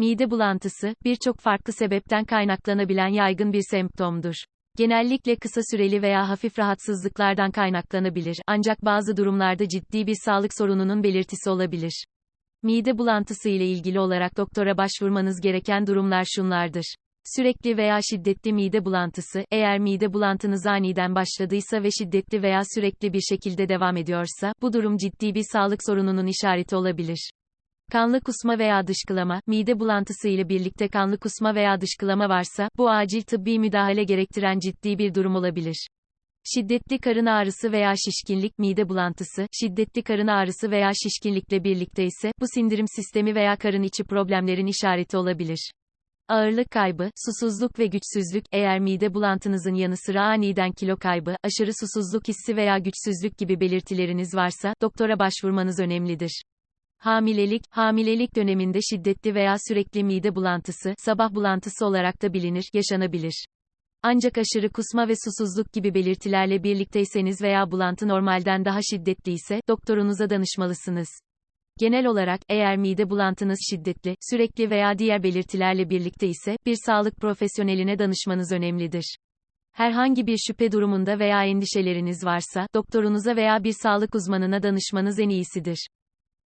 Mide bulantısı, birçok farklı sebepten kaynaklanabilen yaygın bir semptomdur. Genellikle kısa süreli veya hafif rahatsızlıklardan kaynaklanabilir, ancak bazı durumlarda ciddi bir sağlık sorununun belirtisi olabilir. Mide bulantısı ile ilgili olarak doktora başvurmanız gereken durumlar şunlardır. Sürekli veya şiddetli mide bulantısı, eğer mide bulantınız aniden başladıysa ve şiddetli veya sürekli bir şekilde devam ediyorsa, bu durum ciddi bir sağlık sorununun işareti olabilir. Kanlı kusma veya dışkılama, mide bulantısı ile birlikte kanlı kusma veya dışkılama varsa, bu acil tıbbi müdahale gerektiren ciddi bir durum olabilir. Şiddetli karın ağrısı veya şişkinlik, mide bulantısı, şiddetli karın ağrısı veya şişkinlikle birlikte ise, bu sindirim sistemi veya karın içi problemlerin işareti olabilir. Ağırlık kaybı, susuzluk ve güçsüzlük, eğer mide bulantınızın yanı sıra aniden kilo kaybı, aşırı susuzluk hissi veya güçsüzlük gibi belirtileriniz varsa, doktora başvurmanız önemlidir. Hamilelik, hamilelik döneminde şiddetli veya sürekli mide bulantısı, sabah bulantısı olarak da bilinir, yaşanabilir. Ancak aşırı kusma ve susuzluk gibi belirtilerle birlikteyseniz veya bulantı normalden daha şiddetliyse, doktorunuza danışmalısınız. Genel olarak, eğer mide bulantınız şiddetli, sürekli veya diğer belirtilerle birlikte ise, bir sağlık profesyoneline danışmanız önemlidir. Herhangi bir şüphe durumunda veya endişeleriniz varsa, doktorunuza veya bir sağlık uzmanına danışmanız en iyisidir.